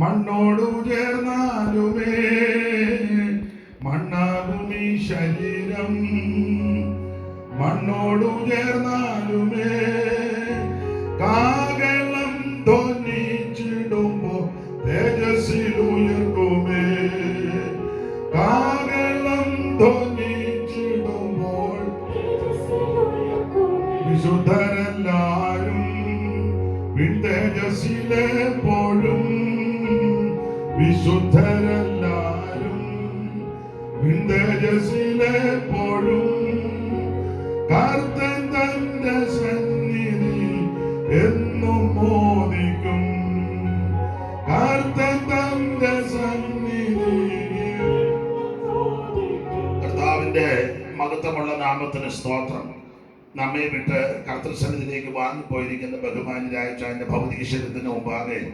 മണ്ണോടു ചേർന്നാലുമേ മണ്ണാകുമീ ശരീരം. മണ്ണോടു ചേർന്നാലുമേ കാകളം തോന്നിച്ചിടുമ്പോ തേജസ്സിലുയർക്കുമേ. കാകളം തോന്നിച്ചിടുമ്പോൾ വിശുദ്ധരെല്ലാരും വിന്തേജസ്സിലെപ്പോഴും വിശുദ്ധരെല്ലാരും പോഴും. കർത്തൻ തന്റെ സന്നിധി എന്നും മോദിക്കും. കർത്തൻ തന്റെ സന്നിധി കർത്താവിന്റെ മഹത്വമുള്ള നാമത്തിന് സ്തോത്രം. നമ്മെ വിട്ട് കർത്തൃസന്നിധിയിലേക്ക് വാങ്ങിപ്പോയിരിക്കുന്ന ബഹുമാനായ ചാന്റെ ഭൗതിക ശരീരത്തിന് മുമ്പാകെ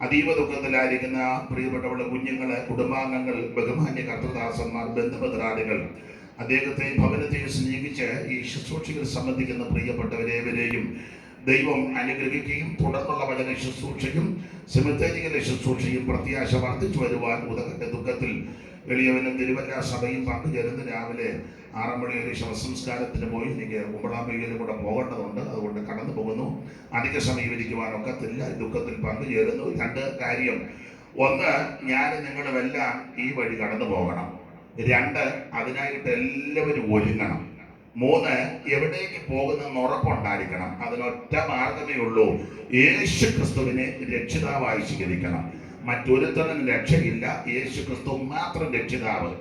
അതീവ ദുഃഖത്തിലായിരിക്കുന്ന പ്രിയപ്പെട്ടവരുടെ കുഞ്ഞുങ്ങൾ കുടുംബാംഗങ്ങൾ ബഹുമാന്യ കർത്തദാസന്മാർ ബന്ധുപത്രാദികൾ അദ്ദേഹത്തെ ഭവനത്തെ സ്നേഹിച്ച് ഈ ശുശ്രൂഷകൾ സംബന്ധിക്കുന്ന പ്രിയപ്പെട്ടവരേവരെയും ദൈവം അനുഗ്രഹിക്കുകയും തുടർന്നുള്ള വചന ശുശ്രൂഷയും സെമിത്തേരിയിലെ ശുശ്രൂഷയും പ്രത്യാശ വർദ്ധിച്ചു വരുവാൻ ഉദകന്റെ ദുഃഖത്തിൽ എളിയവനും തിരുവല്ല സഭയും പങ്കുചേരുന്ന രാവിലെ ആറാം ഒരു ശവസംസ്കാരത്തിന് പോയി. എനിക്ക് ഒമ്പതാം മണിയിലും കൂടെ പോകേണ്ടതുണ്ട്. അതുകൊണ്ട് കടന്നു പോകുന്നു. അധിക ഈ ദുഃഖത്തിൽ പങ്കുചേരുന്നു. രണ്ട് കാര്യം. ഒന്ന് ഞാൻ നിങ്ങളുമെല്ലാം ഈ വഴി കടന്നു പോകണം. രണ്ട് അതിനായിട്ട് എല്ലാവരും ഒരുങ്ങണം. മൂന്ന് എവിടേക്ക് പോകുന്നെന്ന് ഉറപ്പുണ്ടായിരിക്കണം. അതിനൊറ്റ മാർഗമേ ഉള്ളൂ. യേശു ക്രിസ്തുവിനെ രക്ഷിതാവായി സ്വീകരിക്കണം. മറ്റൊരുത്തനും രക്ഷയില്ല. യേശു ക്രിസ്തു മാത്രം രക്ഷിതാവ്.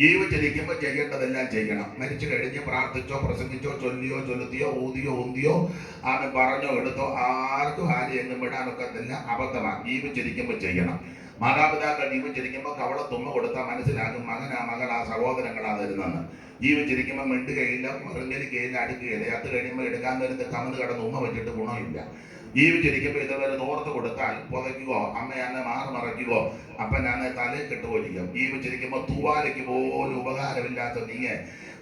ജീവിച്ചിരിക്കുമ്പോൾ ചെയ്യേണ്ടതെല്ലാം ചെയ്യണം. മരിച്ചു കഴിഞ്ഞ് പ്രാർത്ഥിച്ചോ പ്രസംഗിച്ചോ ചൊല്ലിയോ ചൊല്ലുത്തിയോ ഊതിയോ ഊന്തിയോ ആമെ പറഞ്ഞോ എടുത്തോ ആർക്കും എങ്ങും തന്നെ അബദ്ധമാണ്. ജീവിച്ചിരിക്കുമ്പോൾ ചെയ്യണം. മാതാപിതാക്കൾ ജീവിച്ചിരിക്കുമ്പോൾ കവള തുമ്മ കൊടുത്താൽ മനസ്സിലാകും മകനാ മകളാ സഹോദരങ്ങളാ വരുന്നതെന്ന്. ജീവിച്ചിരിക്കുമ്പോൾ മിണ്ടുകയില്ല മറിഞ്ഞിരിക്കുകയില്ല അടുക്കുകയില്ല. അത് കഴിയുമ്പോൾ എടുക്കാൻ വരുന്ന കമന്ന് കടന്ന് ഉമ്മ വെച്ചിട്ട് ഗുണമില്ല. ജീവിച്ചിരിക്കുമ്പോൾ ഇതുവരെ തോർത്ത് കൊടുത്താൽ പുതയ്ക്കുകയോ അമ്മയാന്നെ മാറി മറയ്ക്കുകയോ അപ്പനാന്നെ തലയിൽ കെട്ടുപോലിക്കും ജീവിച്ചിരിക്കുമ്പോൾ തൂവാലയ്ക്ക് പോലും ഉപകാരമില്ലാത്ത നീയെ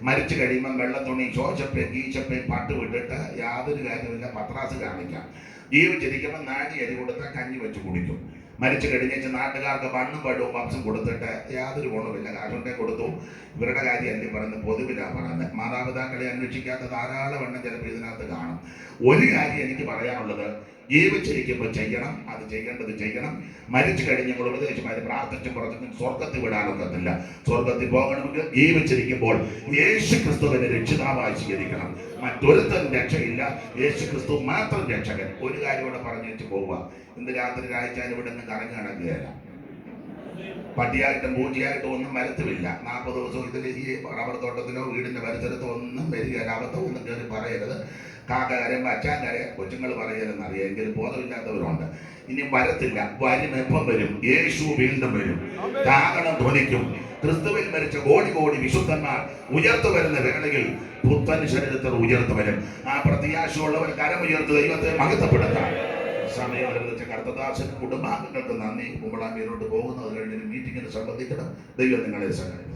മരിച്ചു കഴിയുമ്പോൾ വെള്ളത്തുണി ശോശപ്പേൻ ഗീച്ചപ്പേൻ പട്ട് വിട്ടിട്ട് യാതൊരു കാര്യമില്ല പത്രാസ് കാണിക്കാം. ജീവിച്ചിരിക്കുമ്പോൾ നാടി അരി കൊടുത്താൽ കഞ്ഞി വെച്ച് കുടിക്കും. മരിച്ചു കഴിഞ്ഞേച്ച് നാട്ടുകാർക്ക് മണ്ണും പഴവും വംശം കൊടുത്തിട്ട് യാതൊരു ഗുണമില്ല കാശുണ്ടെ കൊടുത്തു. ഇവരുടെ കാര്യം അല്ലേ പറഞ്ഞ് പൊതുവിലാണ് പറഞ്ഞത് മാതാപിതാക്കളെ അന്വേഷിക്കാത്ത ധാരാളം എണ്ണം ചിലപ്പോൾ ഇതിനകത്ത് കാണും. ഒരു കാര്യം എനിക്ക് പറയാനുള്ളത് ജീവിച്ചിരിക്കുമ്പോൾ ചെയ്യണം അത് ചെയ്യേണ്ടത് ചെയ്യണം. മരിച്ചു കഴിഞ്ഞ് നമ്മൾ ഉപദേശിമാര് പ്രാർത്ഥിച്ചു പുറത്തും സ്വർഗത്തിൽ വിടാനൊക്കത്തില്ല. സ്വർഗത്തിൽ പോകണമെങ്കിൽ ജീവിച്ചിരിക്കുമ്പോൾ യേശു ക്രിസ്തുവിനെ രക്ഷിതാവായി സ്വീകരിക്കണം. മറ്റൊരുത്തരും രക്ഷയില്ല. യേശു ക്രിസ്തു മാത്രം രക്ഷകൻ. ഒരു കാര്യം ഇവിടെ പറഞ്ഞു വെച്ച് പോവുക. ഇന്ന് രാത്രി രാഴ്ച ഇവിടെ നിന്ന് കറങ്ങി നടക്കുകയല്ല പട്ടിയായിട്ടും പൂച്ചയായിട്ടും ഒന്നും വരത്തുമില്ല. നാൽപ്പത് ദിവസം ഇതിൽ ഈ റബ്ബർ തോട്ടത്തിലോ വീടിന്റെ പരിസരത്തോ ഒന്നും വരികയില്ല. അബദ്ധം ഒന്നും കയറി പറയരുത്. കാക്ക കരയുമ്പോൾ കരയ കൊച്ചുങ്ങൾ പറയരുതെന്ന് അറിയാം എങ്കിലും ബോധമില്ലാത്തവരുണ്ട്. ഇനി വരത്തില്ല. വരും എപ്പം വരും? യേശു വീണ്ടും വരും. കാകണം ധ്വനിക്കും. ക്രിസ്തുവിൽ മരിച്ച കോടി കോടി വിശുദ്ധന്മാർ ഉയർത്തു വരുന്ന വേളയിൽ പുത്തൻ ശരീരത്തിൽ ഉയർത്തു വരും. ആ പ്രത്യാശയുള്ളവർ കരമുയർത്ത് ദൈവത്തെ മഹത്വപ്പെടുത്താം. സമയം അനുവദിച്ച കർത്തദാസൻ കുടുംബാംഗങ്ങൾക്ക് നന്ദി. കുമ്പളാമ്പിയിലോട്ട് പോകുന്നത് കഴിഞ്ഞ് മീറ്റിങ്ങിന് സംബന്ധിക്കണം. ദൈവം നിങ്ങളെ സഹായിക്കും.